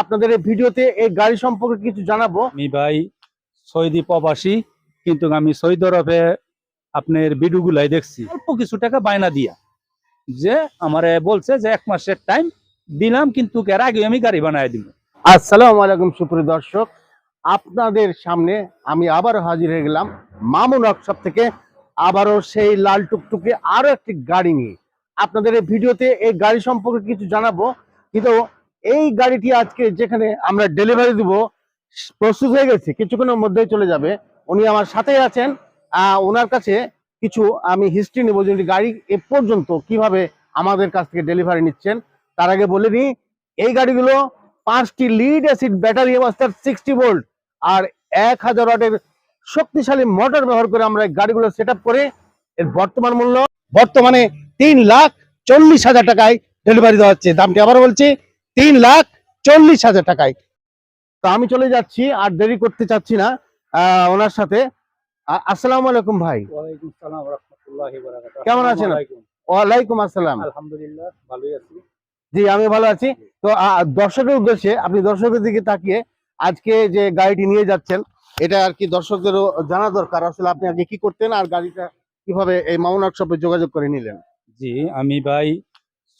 আপনাদের এই ভিডিওতে এই গাড়ি সম্পর্কে কিছু জানাব। আমি ভাই সৌদি প্রবাসী কিন্তু আমি সৌদি আরবে আপনার ভিডিওগুলাই দেখছি। অল্প কিছু টাকা বায়না দিয়া। যে আমারে বলছে যে এক মাসের টাইম দিলাম কিন্তু এর আগে আমি গাড়ি বানায় দিব আসসালামু আলাইকুম সুপ্রিয় দর্শক আপনাদের সামনে আমি আবারও হাজির হয়ে গেলাম মামুন ওয়ার্কশপ থেকে। আবারও সেই লাল টুকটুকে আরও একটি গাড়ি নিয়ে। আপনাদের এই ভিডিওতে এই গাড়ি সম্পর্কে কিছু জানাব কিন্তু এই গাড়িটি আজকে যেখানে আমরা ডেলিভারি দিব, প্রস্তুত হয়ে গেছে, কিছুক্ষণের মধ্যেই চলে যাবে। উনি আমার সাথেই আছেন। ওনার কাছে কিছু আমি হিস্ট্রি নেব যে গাড়ি এ পর্যন্ত কীভাবে আমাদের কাছ থেকে ডেলিভারি নিচ্ছেন। তার আগে বলে নিই এই গাড়িগুলো পাঁচটি লিড অ্যাসিড ব্যাটারি অবস্থার সিক্সটি ভোল্ট আর এক হাজার ওয়াটের শক্তিশালী মোটর ব্যবহার করে আমরা এই গাড়িগুলো সেট করে এর বর্তমান মূল্য বর্তমানে তিন লাখ চল্লিশ হাজার টাকায় ডেলিভারি দেওয়া হচ্ছে। দামটি আবার বলছি তিন লাখ চল্লিশ হাজার টাকায়। তো আমি চলে যাচ্ছি আর দেরি করতে চাচ্ছি না। ওনার সাথে। আসসালাম আলাইকুম ভাই। কেমন আছেন? ওয়ালাইকুম। আসসালাম। আলহামদুলিল্লাহ ভালোই আছি। জি আমি ভালো আছি। তো দর্শকের উদ্দেশ্যে আপনি দর্শকের দিকে তাকিয়ে আজকে যে গাড়িটি নিয়ে যাচ্ছেন এটা আর কি দর্শকদেরও জানা দরকার। আসলে আপনি আগে কি করতেন আর গাড়িটা কীভাবে এই মাউন ওয়ার্কশপে যোগাযোগ করে নিলেন? জি আমি ভাই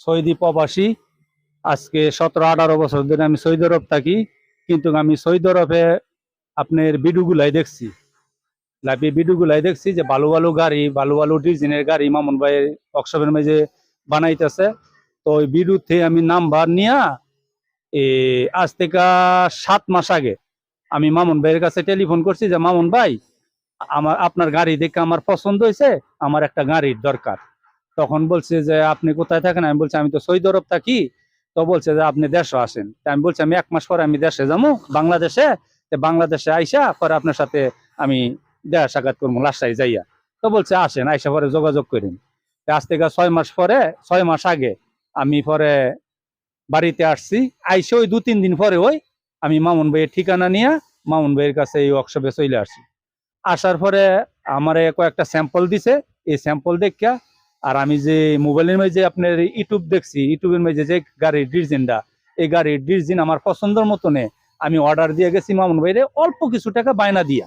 সৌদি প্রবাসী। আজকে সতেরো, আঠারো বছর ধরে আমি সৌদি আরব থাকি, কিন্তু আমি সৌদি আরবে আপনার ভিডিওগুলাই দেখছি। লাইভে ভিডিওগুলাই দেখছি যে ভালো ভালো গাড়ি ভালো ভালো ডিজাইনের গাড়ি মামুন ভাইয়ের ওয়ার্কশপের মাঝে বানাইতেছে। তো ওই ভিডিওতে আমি নাম্বার নিয়া এ, আজ থেকে সাত মাস আগে আমি মামুন ভাইয়ের কাছে টেলিফোন করছি যে, মামুন ভাই, আমার, আপনার গাড়ি দেখে আমার পছন্দ হয়েছে, আমার একটা গাড়ির দরকার। তখন বলছে যে, আপনি কোথায় থাকেন? আমি বলছি, আমি তো সৌদি আরব থাকি তো বলছে যে আপনি দেশে আসেন। আমি বলছি, আমি এক মাস পরে আমি দেশে যাব, বাংলাদেশে। বাংলাদেশে আইসা পরে আপনার সাথে আমি দেখা সাক্ষাৎ করব লাস্টাই যাইয়া। তো বলছে, আসেন। আইসা পরে যোগাযোগ করেন। আজ থেকে ছয় মাস পরে, ছয় মাস আগে আমি পরে বাড়িতে আসছি। আইসে ওই দু তিন দিন পরে ওই আমি মামুন ভাইয়ের ঠিকানা নিয়ে মামুন ভাইয়ের কাছে এই ওয়ার্কশপে চলে আসছি। আসার পরে আমারে কয়েকটা স্যাম্পল দিছে। এই স্যাম্পল দেখা আর আমি যে মোবাইলের মধ্যে আপনার ইউটিউব দেখছি, ইউটিউবের মধ্যে যে গাড়ির ডিজাইনটা এই গাড়ির ডিজাইন আমার পছন্দের মতনে আমি অর্ডার দিয়ে গেছি মামুন ভাইরে অল্প কিছু টাকা বায়না দিয়া।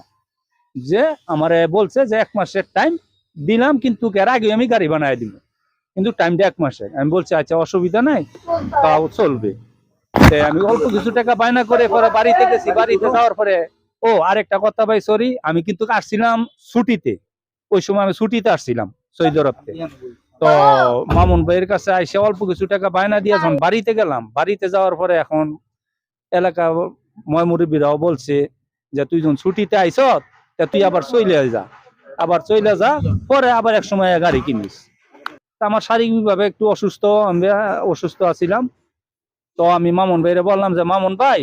যে আমারে বলছে যে এক মাসের টাইম দিলাম কিন্তু এর আগে আমি গাড়ি বানায় দিব। কিন্তু টাইমটা এক মাসের। আমি বলছি আচ্ছা অসুবিধা নাই, তাও চলবে। আমি অল্প কিছু টাকা বায়না করে পরে বাড়িতে গেছি। বাড়িতে যাওয়ার পরে, ও, আরেকটা কথা ভাই সরি আমি কিন্তু আসছিলাম ছুটিতে। ওই সময় আমি ছুটিতে আসছিলাম। Saudi Arab. তো মামুন ভাইয়ের কাছে আইসে অল্প কিছু টাকা বায়না দিয়ে যখন বাড়িতে গেলাম, বাড়িতে যাওয়ার পরে এখন এলাকা ময় মুরব্বীরাও বলছে যে, তুই যখন ছুটিতে আইস, তা তুই আবার চলে যা। আবার চলে যা, পরে আবার এক সময় গাড়ি কিনিস। আমার শারীরিকভাবে একটু অসুস্থ, আমি অসুস্থ আছিলাম। তো আমি মামুন ভাইরে বললাম যে, মামুন ভাই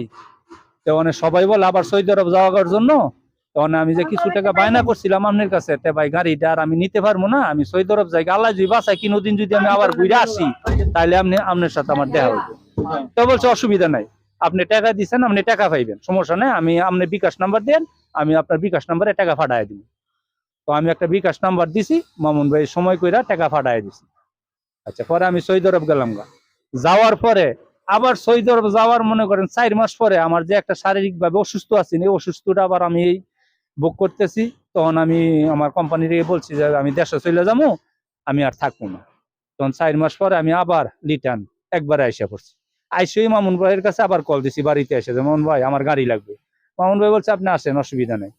তো মানে সবাই বলে আবার সৌদি আরব যাওয়ার জন্য তখন আমি যে কিছু টাকা বায়না করছিলাম আপনার কাছে তে ভাই গাড়িটা আর আমি নিতে পারব না আমি সৌদি আরব যাই আল্লাহ যদি বাসায় কোনোদিন যদি আমি আবার ঘুরে আসি তাহলে আপনি আপনার সাথে আমার দেখা হবে তো বলছে অসুবিধা নাই আপনি টাকা দিচ্ছেন আপনি টাকা পাইবেন সমস্যা নেই আমি আপনি বিকাশ নাম্বার দেন আমি আপনার বিকাশ নাম্বারে টাকা ফাটাই দিব। তো আমি একটা বিকাশ নাম্বার দিছি মামুন ভাই সময় কইরা টাকা ফাটাই দিছি। আচ্ছা পরে আমি সৌদি আরব গেলাম গা। যাওয়ার পরে আবার সৌদি আরব যাওয়ার মনে করেন চার মাস পরে আমার যে একটা শারীরিকভাবে অসুস্থ আছি এই অসুস্থটা আবার আমি বুক করতেছি, তখন আমি আমার কোম্পানির বলছি যে, আমি দেশে চলে যাব, আমি আর থাকব না। তখন চার মাস পরে আমি আবার রিটার্ন একবার আইসা পড়ছি। আইসেই মামুন ভাইয়ের কাছে আবার কল দিছি, বাড়িতে এসে যে, মামুন ভাই, আমার গাড়ি লাগবে। মামুন ভাই বলছে, আপনি আসেন, অসুবিধা নেই।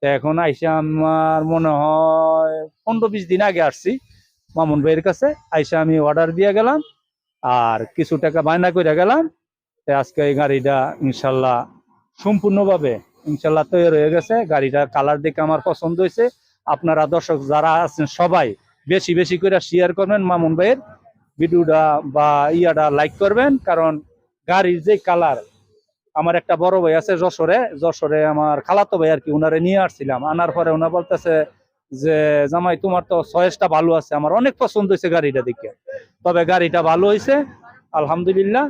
তো এখন আইসে আমার মনে হয় পনেরো বিশ দিন আগে আসছি মামুন ভাইয়ের কাছে। আইসে আমি অর্ডার দিয়ে গেলাম, আর কিছু টাকা বায়না করে গেলাম। আজকে এই গাড়িটা ইনশাল্লাহ সম্পূর্ণভাবে ইনশাল্লাহ তৈরি হয়ে গেছে। গাড়িটার কালার দেখে আমার পছন্দ হয়েছে। আপনারা দর্শক যারা আছেন, সবাই বেশি বেশি করে শেয়ার করবেন। মামুন ভাইয়ের ভিডিওটা বা ইয়াটা লাইক করবেন। কারণ গাড়ির যে কালার আমার একটা বড় ভাই আছে যশোরে। যশোরে আমার খালাতো ভাই আর কি ওনারে নিয়ে আসছিলাম। আনার পরে ওনা বলতেছে যে, জামাই, তোমার তো চয়েসটা ভালো আছে। আমার অনেক পছন্দ হয়েছে গাড়িটা দেখে। তবে গাড়িটা ভালো হয়েছে। আলহামদুলিল্লাহ।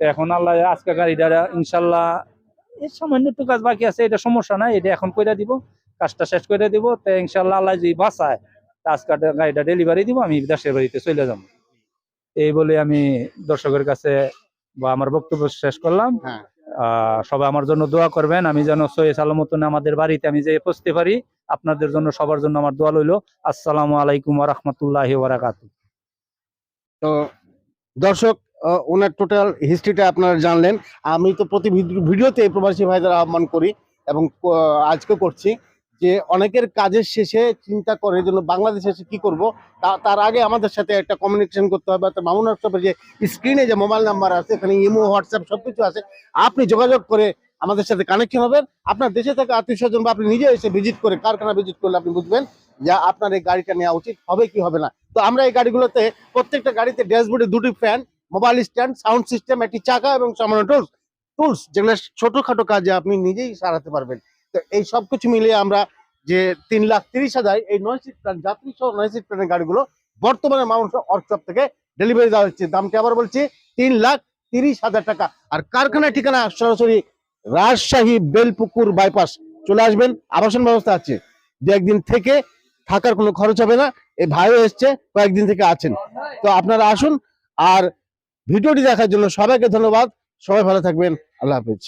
এখন আল্লাহ, আজকে গাড়িটা ইনশাল্লাহ এই সামান্য একটু কাজ বাকি আছে এটা সমস্যা নাই এটা এখন কইরা দিব কাজটা শেষ করে দিব তো ইনশাল্লাহ আল্লাহ যদি বাঁচায় আজকে গাড়িটা ডেলিভারি দিব আমি দেশের বাড়িতে চলে যাব। এই বলে আমি দর্শকের কাছে বা আমার বক্তব্য শেষ করলাম। হ্যাঁ। আহ, সবাই আমার জন্য দোয়া করবেন আমি যেন সৈয়দ সালামতন আমাদের বাড়িতে আমি যে পৌঁছতে পারি আপনাদের জন্য সবার জন্য আমার দোয়া রইল। আসসালামু আলাইকুম রহমতুল্লাহ বারাকাতু তো দর্শক ওনার টোটাল হিস্ট্রিটা আপনারা জানলেন। আমি তো প্রতি ভিডিওতে প্রবাসী ভাইদের আহ্বান করি এবং আজকে করছি যে অনেকের কাজের শেষে চিন্তা করে জন্য বাংলাদেশে এসে কি করব? তার আগে আমাদের সাথে একটা কমিউনিকেশন করতে হবে। অর্থাৎ মামুন হোয়াটসঅ্যাপের যে স্ক্রিনে যে মোবাইল নাম্বার আছে, এখানে ইমো, হোয়াটসঅ্যাপ সবকিছু আছে। আপনি যোগাযোগ করে আমাদের সাথে কানেকশন হবেন। আপনার দেশে থেকে আত্মীয় স্বজন বা আপনি নিজে এসে ভিজিট করে কারখানা ভিজিট করলে আপনি বুঝবেন যে আপনার এই গাড়িটা নেওয়া উচিত, হবে কি, হবে না। তো আমরা এই গাড়িগুলোতে প্রত্যেকটা গাড়িতে ড্যাশবোর্ডে দুটি fan mobile stand, sound system, একটি চাকা এবং সামান্য টুলস টুলস যেগুলো ছোটখাটো কাজে আপনি নিজেই সারাতে পারবেন। তো এই সব কিছু মিলিয়ে আমরা যে তিন লাখ তিরিশ হাজার, এই নয় সিট প্ল্যান যাত্রী সহ নয় সিট প্ল্যানের গাড়িগুলো বর্তমানে মাউন্ট ওয়ার্কশপ থেকে ডেলিভারি দেওয়া হচ্ছে। দামটি আবার বলছি, তিন লাখ তিরিশ হাজার টাকা। আর কারখানার ঠিকানা সরাসরি রাজশাহী বেলপুকুর বাইপাস চলে আসবেন, আবাসন ব্যবস্থা আছে। দু একদিন থেকে থাকার কোনো খরচ হবে না। এই ভাইও এসছে, কয়েকদিন থেকে আছেন। তো আপনারা আসুন, আর ভিডিওটি দেখার জন্য সবাইকে ধন্যবাদ। সবাই ভালো থাকবেন। আল্লাহ হাফিজ।